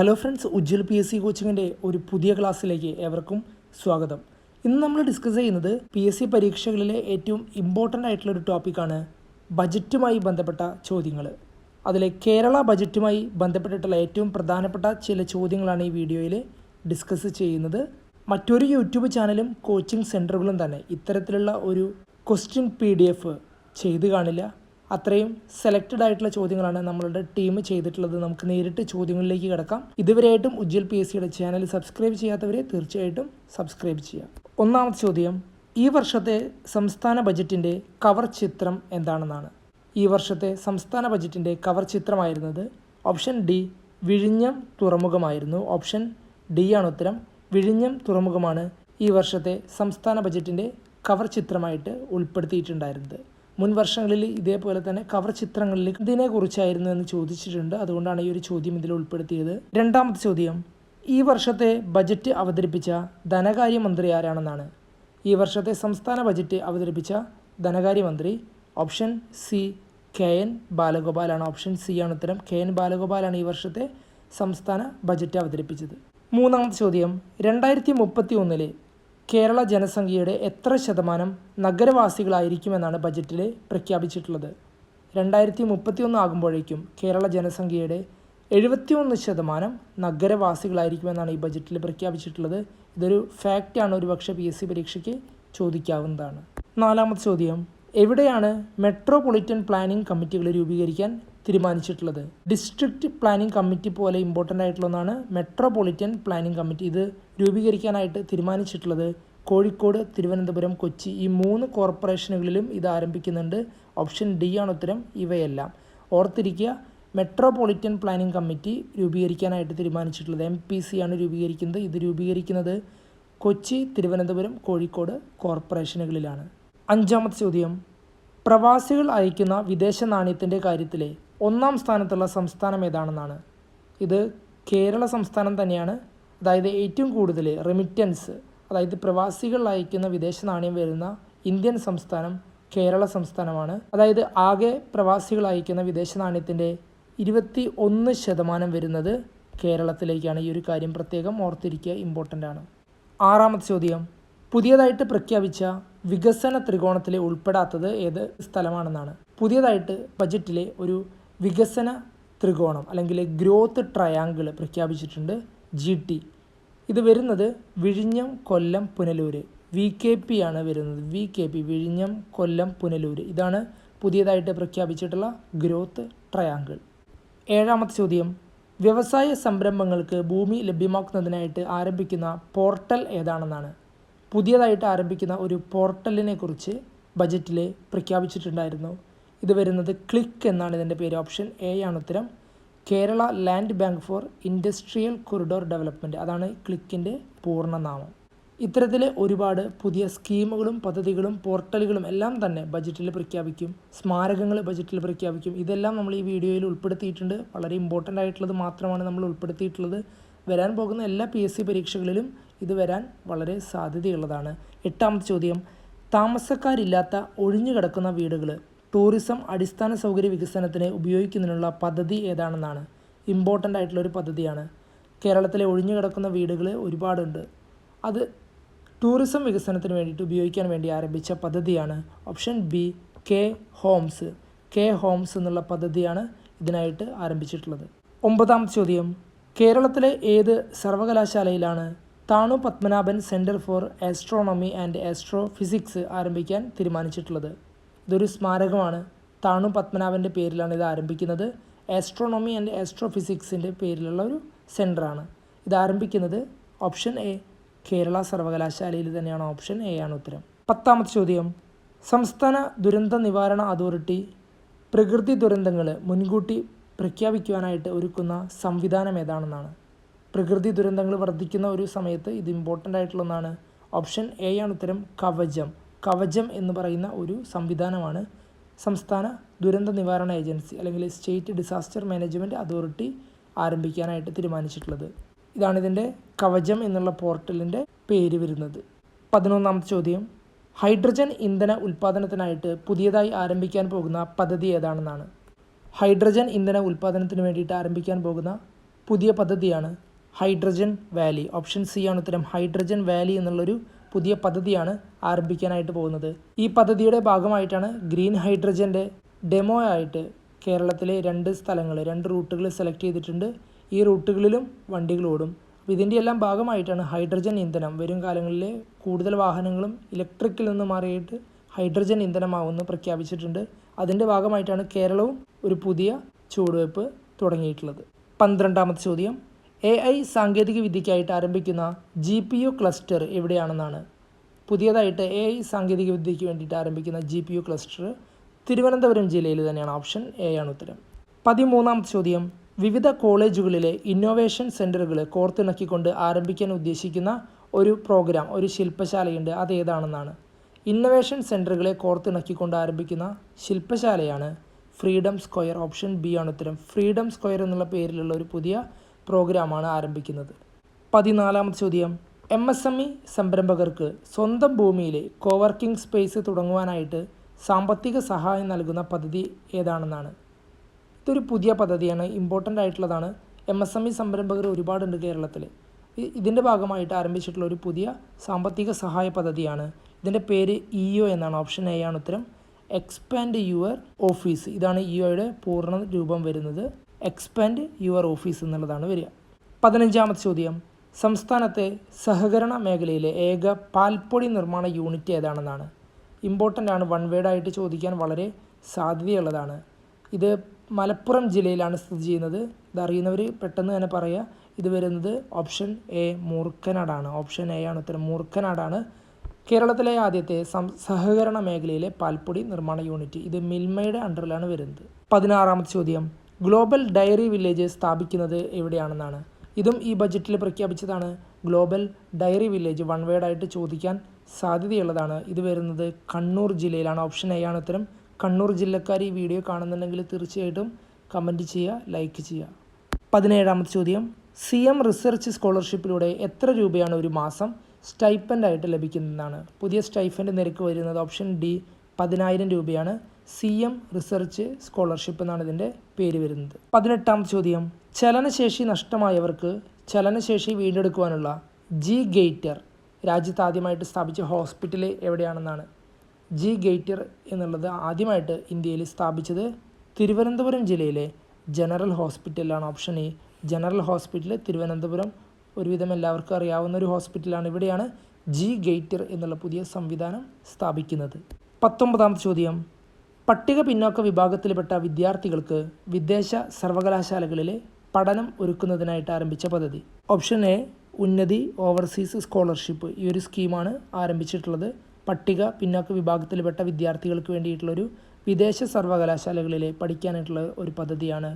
Hello friends Ujjwal P S C കോച്ചിങ്ങിന്റെ ഒരു പുതിയ ക്ലാസ്സിലേക്ക് ഏവർക്കും സ്വാഗതം. ഇന്ന് നമ്മൾ ഡിസ്കസ് ചെയ്യുന്നത് പി എസ് സി പരീക്ഷകളിലെ ഏറ്റവും ഇമ്പോർട്ടന്റ് ആയിട്ടുള്ള ഒരു ടോപ്പിക്കാണ് ബജറ്റുമായി ബന്ധപ്പെട്ട ചോദ്യങ്ങൾ. അതിലെ കേരള ബജറ്റുമായി ബന്ധപ്പെട്ടിട്ടുള്ള ഏറ്റവും പ്രധാനപ്പെട്ട ചില ചോദ്യങ്ങളാണ് ഈ വീഡിയോയിൽ ഡിസ്കസ് ചെയ്യുന്നത്. മറ്റൊരു യൂട്യൂബ് ചാനലും കോച്ചിങ് സെന്ററുകളും തന്നെ ഇത്തരത്തിലുള്ള ഒരു ക്വസ്റ്റ്യൻ പി ഡി എഫ് ചെയ്ത് കാണില്ല. അത്രയും സെലക്റ്റഡ് ആയിട്ടുള്ള ചോദ്യങ്ങളാണ് നമ്മളുടെ ടീം ചെയ്തിട്ടുള്ളത്. നമുക്ക് നേരിട്ട് ചോദ്യങ്ങളിലേക്ക് കിടക്കാം. ഇതുവരെയായിട്ടും ഉജ്ജ്വൽ പി എസ് സിയുടെ ചാനൽ സബ്സ്ക്രൈബ് ചെയ്യാത്തവരെ തീർച്ചയായിട്ടും സബ്സ്ക്രൈബ് ചെയ്യാം ഒന്നാമത്തെ ചോദ്യം ഈ വർഷത്തെ സംസ്ഥാന ബജറ്റിന്റെ കവർ ചിത്രം എന്താണെന്നാണ്. ഈ വർഷത്തെ സംസ്ഥാന ബജറ്റിന്റെ കവർ ചിത്രമായിരുന്നത് ഓപ്ഷൻ ഡി വിഴിഞ്ഞം തുറമുഖമായിരുന്നു. ഓപ്ഷൻ ഡി ആണ് ഉത്തരം. വിഴിഞ്ഞം തുറമുഖമാണ് ഈ വർഷത്തെ സംസ്ഥാന ബജറ്റിന്റെ കവർ ചിത്രമായിട്ട് ഉൾപ്പെടുത്തിയിട്ടുണ്ടായിരുന്നത്. മുൻ വർഷങ്ങളിൽ ഇതേപോലെ തന്നെ കവർ ചിത്രങ്ങളിൽ ഇതിനെക്കുറിച്ചായിരുന്നു എന്ന് ചോദിച്ചിട്ടുണ്ട്. അതുകൊണ്ടാണ് ഈ ഒരു ചോദ്യം ഇതിൽ ഉൾപ്പെടുത്തിയത്. രണ്ടാമത്തെ ചോദ്യം ഈ വർഷത്തെ ബജറ്റ് അവതരിപ്പിച്ച ധനകാര്യമന്ത്രി ആരാണെന്നാണ്? ഈ വർഷത്തെ സംസ്ഥാന ബജറ്റ് അവതരിപ്പിച്ച ധനകാര്യമന്ത്രി ഓപ്ഷൻ സി കെ എൻ ബാലഗോപാലാണ്. ഓപ്ഷൻ സി ആണ് ഉത്തരം. കെ എൻ ബാലഗോപാലാണ് ഈ വർഷത്തെ സംസ്ഥാന ബജറ്റ് അവതരിപ്പിച്ചത്. മൂന്നാമത്തെ ചോദ്യം രണ്ടായിരത്തി മുപ്പത്തി ഒന്നിലെ കേരള ജനസംഖ്യയുടെ എത്ര ശതമാനം നഗരവാസികളായിരിക്കുമെന്നാണ് ബജറ്റിൽ പ്രഖ്യാപിച്ചിട്ടുള്ളത്. രണ്ടായിരത്തി മുപ്പത്തി ഒന്ന് ആകുമ്പോഴേക്കും കേരള ജനസംഖ്യയുടെ എഴുപത്തിയൊന്ന് ശതമാനം നഗരവാസികളായിരിക്കുമെന്നാണ് ഈ ബജറ്റിൽ പ്രഖ്യാപിച്ചിട്ടുള്ളത്. ഇതൊരു ഫാക്റ്റാണ്. ഒരു പക്ഷേ പി എസ് സി പരീക്ഷയ്ക്ക് ചോദിക്കാവുന്നതാണ്. നാലാമത്തെ ചോദ്യം. എവിടെയാണ് മെട്രോപൊളിറ്റൻ പ്ലാനിംഗ് കമ്മിറ്റികൾ രൂപീകരിക്കാൻ തീരുമാനിച്ചിട്ടുള്ളത്. ഡിസ്ട്രിക്റ്റ് പ്ലാനിംഗ് കമ്മിറ്റി പോലെ ഇമ്പോർട്ടന്റ് ആയിട്ടുള്ള ഒന്നാണ് മെട്രോപൊളിറ്റൻ പ്ലാനിംഗ് കമ്മിറ്റി ഇത് രൂപീകരിക്കാനായിട്ട് തീരുമാനിച്ചിട്ടുള്ളത് കോഴിക്കോട് തിരുവനന്തപുരം കൊച്ചി. ഈ മൂന്ന് കോർപ്പറേഷനുകളിലും ഇത് ആരംഭിക്കുന്നുണ്ട്. ഓപ്ഷൻ ഡി ആണ് ഉത്തരം. ഇവയെല്ലാം. ഓർത്തിരിക്കുക മെട്രോപൊളിറ്റൻ പ്ലാനിംഗ് കമ്മിറ്റി രൂപീകരിക്കാനായിട്ട് തീരുമാനിച്ചിട്ടുള്ളത് എം പി സി ആണ് രൂപീകരിക്കുന്നത്. ഇത് രൂപീകരിക്കുന്നത് കൊച്ചി തിരുവനന്തപുരം കോഴിക്കോട് കോർപ്പറേഷനുകളിലാണ്. അഞ്ചാമത്തെ ചോദ്യം. പ്രവാസികൾ അയക്കുന്ന വിദേശ നാണയത്തിന്റെ കാര്യത്തിലെ ഒന്നാം സ്ഥാനത്തുള്ള സംസ്ഥാനം ഏതാണെന്നാണ്. ഇത് കേരള സംസ്ഥാനം തന്നെയാണ്. അതായത് ഏറ്റവും കൂടുതൽ റെമിറ്റൻസ് അതായത് പ്രവാസികൾ അയക്കുന്ന വിദേശ നാണയം വരുന്ന ഇന്ത്യൻ സംസ്ഥാനം കേരള സംസ്ഥാനമാണ്. അതായത് ആകെ പ്രവാസികൾ അയക്കുന്ന വിദേശ നാണയത്തിന്റെ ഇരുപത്തി ഒന്ന് ശതമാനം വരുന്നത് കേരളത്തിലേക്കാണ്. ഈ ഒരു കാര്യം പ്രത്യേകം ഓർത്തിരിക്കുക ഇമ്പോർട്ടന്റ് ആണ്. ആറാമത്തെ ചോദ്യം. പുതിയതായിട്ട് പ്രഖ്യാപിച്ച വികസന ത്രികോണത്തിലെ ഉൾപ്പെടാത്തത് ഏത് സ്ഥലമാണെന്നാണ്. പുതിയതായിട്ട് ബജറ്റിലെ ഒരു വികസന ത്രികോണം അല്ലെങ്കിൽ ഗ്രോത്ത് ട്രയാങ്കിൾ പ്രഖ്യാപിച്ചിട്ടുണ്ട് ജി ടി. ഇത് വരുന്നത് വിഴിഞ്ഞം Kollam Punalur. V K P ആണ് വരുന്നത്. വി കെ പി വിഴിഞ്ഞം കൊല്ലം പുനലൂര്. ഇതാണ് പുതിയതായിട്ട് പ്രഖ്യാപിച്ചിട്ടുള്ള ഗ്രോത്ത് ട്രയാങ്കിൾ. ഏഴാമത്തെ ചോദ്യം. വ്യവസായ സംരംഭങ്ങൾക്ക് ഭൂമി ലഭ്യമാക്കുന്നതിനായിട്ട് ആരംഭിക്കുന്ന പോർട്ടൽ ഏതാണെന്നാണ്. പുതിയതായിട്ട് ആരംഭിക്കുന്ന ഒരു പോർട്ടലിനെ കുറിച്ച് ബജറ്റിൽ പ്രഖ്യാപിച്ചിട്ടുണ്ടായിരുന്നു. ഇത് വരുന്നത് ക്ലിക്ക് എന്നാണ് ഇതിന്റെ പേര്. ഓപ്ഷൻ എ ആണ് ഉത്തരം. Kerala land bank for industrial corridor development. അതാണ് ക്ലിക്കിന്റെ പൂർണനാമം ഇത്തരത്തിൽ ഒരുപാട് പുതിയ സ്കീമുകളും പദ്ധതികളും പോർട്ടലുകളും എല്ലാം തന്നെ ബജറ്റിൽ പ്രഖ്യാപിക്കും. സ്മാരകങ്ങൾ ബജറ്റിൽ പ്രഖ്യാപിക്കും. ഇതെല്ലാം നമ്മൾ ഈ വീഡിയോയിൽ ഉൾപ്പെടുത്തിയിട്ടുണ്ട്. വളരെ ഇമ്പോർട്ടന്റ് ആയിട്ടുള്ളത് മാത്രമാണ് നമ്മൾ ഉൾപ്പെടുത്തിയിട്ടുള്ളത്. വരാൻ പോകുന്ന എല്ലാ പി എസ് സി പരീക്ഷകളിലും ഇത് വരാൻ വളരെ സാധ്യതയുള്ളതാണ്. എട്ടാമത്തെ ചോദ്യം. താമസക്കാരില്ലാത്ത ഒഴിഞ്ഞു കിടക്കുന്ന വീടുകൾ ടൂറിസം അടിസ്ഥാന സൗകര്യ വികസനത്തിന് ഉപയോഗിക്കുന്നതിനുള്ള പദ്ധതി ഏതാണെന്നാണ്. ഇമ്പോർട്ടന്റ് ആയിട്ടുള്ള ഒരു പദ്ധതിയാണ്. കേരളത്തിലെ ഒഴിഞ്ഞു കിടക്കുന്ന വീടുകൾ ഒരുപാടുണ്ട്. അത് ടൂറിസം വികസനത്തിന് വേണ്ടിയിട്ട് ഉപയോഗിക്കാൻ വേണ്ടി ആരംഭിച്ച പദ്ധതിയാണ് option B K homes K homes എന്നുള്ള പദ്ധതിയാണ് ഇതിനായിട്ട് ആരംഭിച്ചിട്ടുള്ളത്. ഒമ്പതാം ചോദ്യം. കേരളത്തിലെ ഏത് സർവകലാശാലയിലാണ് Thanu Padmanabhan centre for astronomy and astrophysics ആരംഭിക്കാൻ തീരുമാനിച്ചിട്ടുള്ളത്? ഇതൊരു സ്മാരകമാണ്. താണു പത്മനാഭന്റെ പേരിലാണ് ഇത് ആരംഭിക്കുന്നത്. ആസ്ട്രോണമി ആൻഡ് ആസ്ട്രോ ഫിസിക്സിന്റെ പേരിലുള്ള ഒരു സെന്ററാണ് ഇത് ആരംഭിക്കുന്നത് ഓപ്ഷൻ എ കേരള സർവകലാശാലയിൽ തന്നെയാണ്. ഓപ്ഷൻ എ ആണ് ഉത്തരം. പത്താമത്തെ ചോദ്യം. സംസ്ഥാന ദുരന്ത നിവാരണ അതോറിറ്റി പ്രകൃതി ദുരന്തങ്ങൾ മുൻകൂട്ടി പ്രഖ്യാപിക്കുവാനായിട്ട് ഒരുക്കുന്ന സംവിധാനം ഏതാണെന്നാണ്. പ്രകൃതി ദുരന്തങ്ങൾ വർദ്ധിക്കുന്ന ഒരു സമയത്ത് ഇത് ഇമ്പോർട്ടന്റ് ആയിട്ടുള്ള ഒന്നാണ് ഓപ്ഷൻ എ ആണ് ഉത്തരം. കവചം. കവചം എന്ന് പറയുന്ന ഒരു സംവിധാനമാണ്. സംസ്ഥാന ദുരന്ത നിവാരണ ഏജൻസി അല്ലെങ്കിൽ സ്റ്റേറ്റ് ഡിസാസ്റ്റർ മാനേജ്മെന്റ് അതോറിറ്റി ആരംഭിക്കാനായിട്ട് തീരുമാനിച്ചിട്ടുള്ളത്. ഇതാണിതിന്റെ കവചം എന്നുള്ള പോർട്ടലിന്റെ പേര് വരുന്നത്. പതിനൊന്നാമത്തെ ചോദ്യം. ഹൈഡ്രജൻ ഇന്ധന ഉൽപ്പാദനത്തിനായിട്ട് പുതിയതായി ആരംഭിക്കാൻ പോകുന്ന പദ്ധതി ഏതാണെന്നാണ്. ഹൈഡ്രജൻ ഇന്ധന ഉൽപ്പാദനത്തിന് വേണ്ടിയിട്ട് ആരംഭിക്കാൻ പോകുന്ന പുതിയ പദ്ധതിയാണ് ഹൈഡ്രജൻ വാലി. ഓപ്ഷൻ സി ആണ് ഉത്തരം. ഹൈഡ്രജൻ വാലി എന്നുള്ളൊരു പുതിയ പദ്ധതിയാണ് ആരംഭിക്കാനായിട്ട് പോകുന്നത്. ഈ പദ്ധതിയുടെ ഭാഗമായിട്ടാണ് ഗ്രീൻ ഹൈഡ്രജന്റെ ഡെമോ ആയിട്ട് കേരളത്തിലെ രണ്ട് സ്ഥലങ്ങൾ രണ്ട് റൂട്ടുകൾ സെലക്ട് ചെയ്തിട്ടുണ്ട്. ഈ റൂട്ടുകളിലും വണ്ടികൾ ഓടും. അപ്പോൾ ഇതിന്റെ എല്ലാം ഭാഗമായിട്ടാണ് ഹൈഡ്രജൻ ഇന്ധനം വരും കാലങ്ങളിൽ കൂടുതൽ വാഹനങ്ങളും ഇലക്ട്രിക്കിൽ നിന്ന് മാറിയിട്ട് ഹൈഡ്രജൻ ഇന്ധനമാവുമെന്ന് പ്രഖ്യാപിച്ചിട്ടുണ്ട്. അതിന്റെ ഭാഗമായിട്ടാണ് കേരളവും ഒരു പുതിയ ചുവടുവയ്പ് തുടങ്ങിയിട്ടുള്ളത്. പന്ത്രണ്ടാമത്തെ ചോദ്യം. എ ഐ സാങ്കേതിക വിദ്യയ്ക്കായിട്ട് ആരംഭിക്കുന്ന ജി പി യു ക്ലസ്റ്റർ എവിടെയാണെന്നാണ്. പുതിയതായിട്ട് എ ഐ സാങ്കേതിക വിദ്യയ്ക്ക് വേണ്ടിയിട്ട് ആരംഭിക്കുന്ന G P U cluster Thiruvananthapuram ജില്ലയിൽ തന്നെയാണ് ഓപ്ഷൻ എ ആണ് ഉത്തരം. പതിമൂന്നാമത്തെ ചോദ്യം വിവിധ കോളേജുകളിലെ ഇന്നോവേഷൻ സെന്ററുകൾ കോർത്തിണക്കിക്കൊണ്ട് ആരംഭിക്കാൻ ഉദ്ദേശിക്കുന്ന ഒരു പ്രോഗ്രാം ഒരു ശില്പശാലയുണ്ട് അത് ഏതാണെന്നാണ്. ഇന്നോവേഷൻ സെന്ററുകളെ കോർത്തിണക്കിക്കൊണ്ട് ആരംഭിക്കുന്ന ശില്പശാലയാണ് ഫ്രീഡം സ്ക്വയർ ഓപ്ഷൻ ബി ആണ് ഉത്തരം. ഫ്രീഡം സ്ക്വയർ എന്നുള്ള പേരിലുള്ള ഒരു പുതിയ പ്രോഗ്രാമാണ് ആരംഭിക്കുന്നത്. പതിനാലാമത് ചോദ്യം. എം എസ് എം ഇ സംരംഭകർക്ക് സ്വന്തം ഭൂമിയിലെ കോവർക്കിംഗ് സ്പേസ് തുടങ്ങുവാനായിട്ട് സാമ്പത്തിക സഹായം നൽകുന്ന പദ്ധതി ഏതാണെന്നാണ്. ഇതൊരു പുതിയ പദ്ധതിയാണ് ഇമ്പോർട്ടന്റ് ആയിട്ടുള്ളതാണ്. എം എസ് എം ഇ സംരംഭകർ ഒരുപാടുണ്ട് കേരളത്തിൽ ഇതിന്റെ ഭാഗമായിട്ട് ആരംഭിച്ചിട്ടുള്ള ഒരു പുതിയ സാമ്പത്തിക സഹായ പദ്ധതിയാണ്. ഇതിന്റെ പേര് ഇ ഒ എന്നാണ് ഓപ്ഷൻ എ ആണ് ഉത്തരം. എക്സ്പാൻഡ് യുവർ ഓഫീസ് ഇതാണ് ഇ ഒയുടെ പൂർണ രൂപം വരുന്നത്. എക്സ്പാൻഡ് യുവർ ഓഫീസ് എന്നുള്ളതാണ് വരിക. പതിനഞ്ചാമത്തെ ചോദ്യം. സംസ്ഥാനത്തെ സഹകരണ മേഖലയിലെ ഏക പാൽപ്പൊടി നിർമ്മാണ യൂണിറ്റ് ഏതാണെന്നാണ്. ഇമ്പോർട്ടന്റ് ആണ് വൺ വേഡായിട്ട് ചോദിക്കാൻ വളരെ സാധ്യതയുള്ളതാണ്. ഇത് മലപ്പുറം ജില്ലയിലാണ് സ്ഥിതി ചെയ്യുന്നത്. ഇതറിയുന്നവർ പെട്ടെന്ന് തന്നെ പറയുക ഇത് വരുന്നത് ഓപ്ഷൻ എ മൂർക്കനാടാണ് ഓപ്ഷൻ എ ആണ് ഉത്തരം. മൂർക്കനാടാണ് കേരളത്തിലെ ആദ്യത്തെ സഹകരണ മേഖലയിലെ പാൽപ്പൊടി നിർമ്മാണ യൂണിറ്റ്. ഇത് മിൽമയുടെ അണ്ടറിലാണ് വരുന്നത്. പതിനാറാമത്തെ ചോദ്യം. ഗ്ലോബൽ ഡയറി വില്ലേജ് സ്ഥാപിക്കുന്നത് എവിടെയാണെന്നാണ്? ഇതും ഈ ബജറ്റിൽ പ്രഖ്യാപിച്ചതാണ്. ഗ്ലോബൽ ഡയറി വില്ലേജ് വൺ വേഡായിട്ട് ചോദിക്കാൻ സാധ്യതയുള്ളതാണ്. ഇത് വരുന്നത് കണ്ണൂർ ജില്ലയിലാണ്. ഓപ്ഷൻ എ ആണ് ഉത്തരം. കണ്ണൂർ ജില്ലക്കാർ ഈ വീഡിയോ കാണുന്നുണ്ടെങ്കിൽ തീർച്ചയായിട്ടും കമന്റ് ചെയ്യുക ലൈക്ക് ചെയ്യുക. പതിനേഴാമത്തെ ചോദ്യം. സി എം റിസർച്ച് സ്കോളർഷിപ്പിലൂടെ എത്ര രൂപയാണ് ഒരു മാസം സ്റ്റൈപ്പന്റായിട്ട് ലഭിക്കുന്നതെന്നാണ്. പുതിയ സ്റ്റൈഫന്റ് നിരക്ക് വരുന്നത് ഓപ്ഷൻ ഡി പതിനായിരം രൂപയാണ്. സി എം റിസർച്ച് സ്കോളർഷിപ്പ് എന്നാണ് ഇതിന്റെ പേര് വരുന്നത്. പതിനെട്ടാം ചോദ്യം. ചലനശേഷി നഷ്ടമായവർക്ക് ചലനശേഷി വീണ്ടെടുക്കുവാനുള്ള ജി ഗെയ്റ്റർ രാജ്യത്ത് ആദ്യമായിട്ട് സ്ഥാപിച്ച ഹോസ്പിറ്റൽ എവിടെയാണെന്നാണ്. ജി ഗെയ്റ്റർ എന്നുള്ളത് ആദ്യമായിട്ട് ഇന്ത്യയിൽ സ്ഥാപിച്ചത് തിരുവനന്തപുരം ജില്ലയിലെ ജനറൽ ഹോസ്പിറ്റലാണ് option A general hospital Thiruvananthapuram ഒരുവിധം എല്ലാവർക്കും അറിയാവുന്ന ഒരു ഹോസ്പിറ്റലാണ് ഇവിടെയാണ് ജി ഗെയ്റ്റർ എന്നുള്ള പുതിയ സംവിധാനം സ്ഥാപിക്കുന്നത്. പത്തൊമ്പതാമത്തെ ചോദ്യം. പട്ടിക പിന്നോക്ക വിഭാഗത്തിൽപ്പെട്ട വിദ്യാർത്ഥികൾക്ക് വിദേശ സർവകലാശാലകളിലെ പഠനം ഒരുക്കുന്നതിനായിട്ട് ആരംഭിച്ച പദ്ധതി. Option A Unnathi overseas scholarship. ഈ ഒരു സ്കീമാണ് ആരംഭിച്ചിട്ടുള്ളത്. പട്ടിക പിന്നോക്ക വിഭാഗത്തിൽപ്പെട്ട വിദ്യാർത്ഥികൾക്ക് വേണ്ടിയിട്ടുള്ളൊരു വിദേശ സർവകലാശാലകളിലെ പഠിക്കാനായിട്ടുള്ള ഒരു പദ്ധതിയാണ്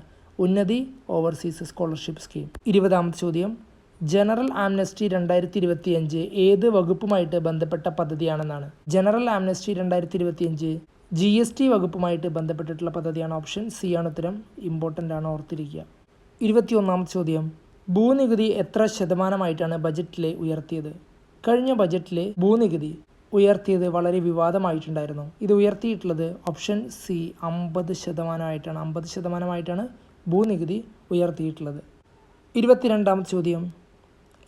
ഉന്നതി ഓവർസീസ് സ്കോളർഷിപ്പ് സ്കീം. ഇരുപതാമത്തെ ചോദ്യം. ജനറൽ ആംനസ്റ്റി രണ്ടായിരത്തി ഇരുപത്തിയഞ്ച് ഏത് വകുപ്പുമായിട്ട് ബന്ധപ്പെട്ട പദ്ധതിയാണെന്നാണ്. ജനറൽ ആംനസ്റ്റി രണ്ടായിരത്തി ഇരുപത്തിയഞ്ച് ജി എസ് ടി വകുപ്പുമായിട്ട് ബന്ധപ്പെട്ടിട്ടുള്ള പദ്ധതിയാണ് ഓപ്ഷൻ സി ആണ് ഉത്തരം. ഇമ്പോർട്ടന്റ് ആണ് ഓർത്തിരിക്കുക. ഇരുപത്തിയൊന്നാമത്തെ ചോദ്യം. ഭൂനികുതി എത്ര ശതമാനമായിട്ടാണ് ബജറ്റിലെ ഉയർത്തിയത്? കഴിഞ്ഞ ബജറ്റിലെ ഭൂനികുതി ഉയർത്തിയത് വളരെ വിവാദമായിട്ടുണ്ടായിരുന്നു. ഇത് ഉയർത്തിയിട്ടുള്ളത് ഓപ്ഷൻ സി അമ്പത് ശതമാനമായിട്ടാണ്. അമ്പത് ശതമാനമായിട്ടാണ് ഭൂനികുതി ഉയർത്തിയിട്ടുള്ളത്. ഇരുപത്തിരണ്ടാമത്തെ ചോദ്യം.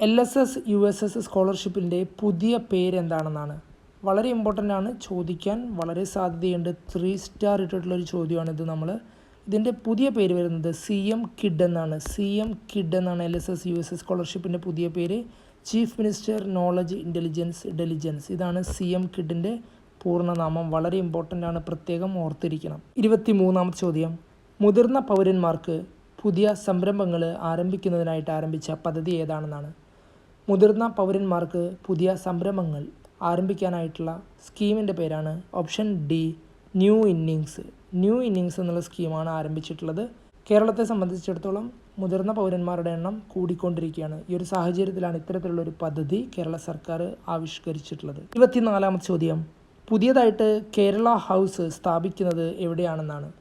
L S S U S S സ്കോളർഷിപ്പിന്റെ പുതിയ പേര് എന്താണെന്നാണ് വളരെ ഇമ്പോർട്ടന്റ് ആണ്. ചോദിക്കാൻ വളരെ സാധ്യതയുണ്ട്. ത്രീ സ്റ്റാർ ഇട്ടിട്ടുള്ളൊരു ചോദ്യമാണിത് നമ്മൾ ഇതിന്റെ പുതിയ പേര് വരുന്നത് സി എം കിഡ് എന്നാണ്. സി എം കിഡ് എന്നാണ് L S S U S S സ്കോളർഷിപ്പിന്റെ പുതിയ പേര്. Chief minister knowledge intelligence intelligence ഇതാണ് സി എം കിഡിന്റെ പൂർണനാമം. വളരെ ഇമ്പോർട്ടന്റ് ആണ്. പ്രത്യേകം ഓർത്തിരിക്കണം. ഇരുപത്തി മൂന്നാമത്തെ ചോദ്യം. മുതിർന്ന പൗരന്മാർക്ക് പുതിയ സംരംഭങ്ങൾ ആരംഭിക്കുന്നതിനായിട്ട് ആരംഭിച്ച പദ്ധതി ഏതാണെന്നാണ്. മുതിർന്ന പൗരന്മാർക്ക് പുതിയ സംരംഭങ്ങൾ ആരംഭിക്കാനായിട്ടുള്ള സ്കീമിന്റെ പേരാണ് option D new innings. New innings എന്നുള്ള സ്കീമാണ് ആരംഭിച്ചിട്ടുള്ളത്. കേരളത്തെ സംബന്ധിച്ചിടത്തോളം മുതിർന്ന പൗരന്മാരുടെ എണ്ണം കൂടിക്കൊണ്ടിരിക്കുകയാണ്. ഈ ഒരു സാഹചര്യത്തിലാണ് ഇത്തരത്തിലുള്ള ഒരു പദ്ധതി കേരള സർക്കാർ ആവിഷ്കരിച്ചിട്ടുള്ളത്. ഇരുപത്തിനാലാമത്തെ ചോദ്യം. പുതിയതായിട്ട് കേരള ഹൗസ് സ്ഥാപിക്കുന്നത് എവിടെയാണെന്നാണ്.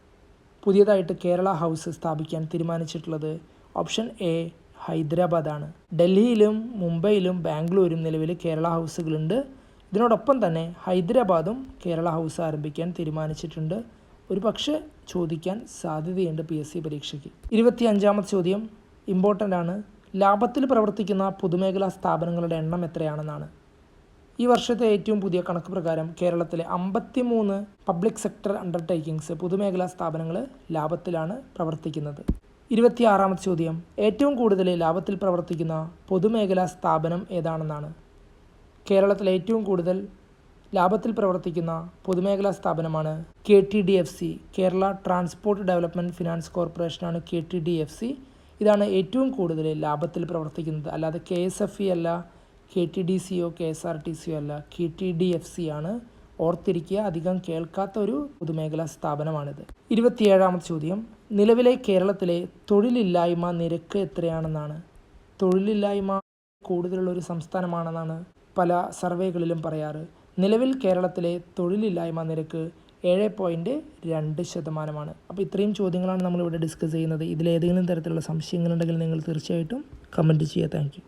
പുതിയതായിട്ട് കേരള ഹൗസ് സ്ഥാപിക്കാൻ തീരുമാനിച്ചിട്ടുള്ളത് ഓപ്ഷൻ എ ഹൈദരാബാദാണ്. ഡൽഹിയിലും മുംബൈയിലും ബാംഗ്ലൂരും നിലവിൽ കേരള ഹൗസുകളുണ്ട്. ഇതിനോടൊപ്പം തന്നെ ഹൈദരാബാദും കേരള ഹൗസ് ആരംഭിക്കാൻ തീരുമാനിച്ചിട്ടുണ്ട്. ഒരു പക്ഷേ ചോദിക്കാൻ സാധ്യതയുണ്ട് പി എസ് സി പരീക്ഷയ്ക്ക്. ഇരുപത്തി അഞ്ചാമത്തെ ചോദ്യം ഇമ്പോർട്ടന്റ് ആണ്. ലാഭത്തിൽ പ്രവർത്തിക്കുന്ന പൊതുമേഖലാ സ്ഥാപനങ്ങളുടെ എണ്ണം എത്രയാണെന്നാണ്. ഈ വർഷത്തെ ഏറ്റവും പുതിയ കണക്ക് പ്രകാരം കേരളത്തിലെ അമ്പത്തിമൂന്ന് പബ്ലിക് സെക്ടർ അണ്ടർടേക്കിങ്സ് പൊതുമേഖലാ സ്ഥാപനങ്ങൾ ലാഭത്തിലാണ് പ്രവർത്തിക്കുന്നത്. ഇരുപത്തിയാറാമത്തെ ചോദ്യം ഏറ്റവും കൂടുതൽ ലാഭത്തിൽ പ്രവർത്തിക്കുന്ന പൊതുമേഖലാ സ്ഥാപനം ഏതാണെന്നാണ്. കേരളത്തിലെ ഏറ്റവും കൂടുതൽ ലാഭത്തിൽ പ്രവർത്തിക്കുന്ന പൊതുമേഖലാ സ്ഥാപനമാണ് K T D F C Kerala transport development finance കോർപ്പറേഷനാണ് K T D F C. ഇതാണ് ഏറ്റവും കൂടുതൽ ലാഭത്തിൽ പ്രവർത്തിക്കുന്നത്. അല്ലാതെ കെ എസ് എഫ് ഇ അല്ല കെ ടി ഡി സിയോ കെ എസ് ആർ ടി സിയോ അല്ല K T D F C ആണ് ഓർത്തിരിക്കുക. അധികം കേൾക്കാത്ത ഒരു പൊതുമേഖലാ സ്ഥാപനമാണിത്. ഇരുപത്തിയേഴാമത്തെ ചോദ്യം. നിലവിലെ കേരളത്തിലെ തൊഴിലില്ലായ്മ നിരക്ക് എത്രയാണെന്നാണ്? തൊഴിലില്ലായ്മ കൂടുതലുള്ള ഒരു സംസ്ഥാനമാണെന്നാണ് പല സർവേകളിലും പറയാറ് നിലവിൽ കേരളത്തിലെ തൊഴിലില്ലായ്മ നിരക്ക് ഏഴ് പോയിന്റ് രണ്ട് ശതമാനമാണ്. അപ്പോൾ ഇത്രയും ചോദ്യങ്ങളാണ് നമ്മളിവിടെ ഡിസ്കസ് ചെയ്യുന്നത്. ഇതിലേതെങ്കിലും തരത്തിലുള്ള സംശയങ്ങളുണ്ടെങ്കിൽ നിങ്ങൾ തീർച്ചയായിട്ടും കമന്റ് ചെയ്യുക. താങ്ക്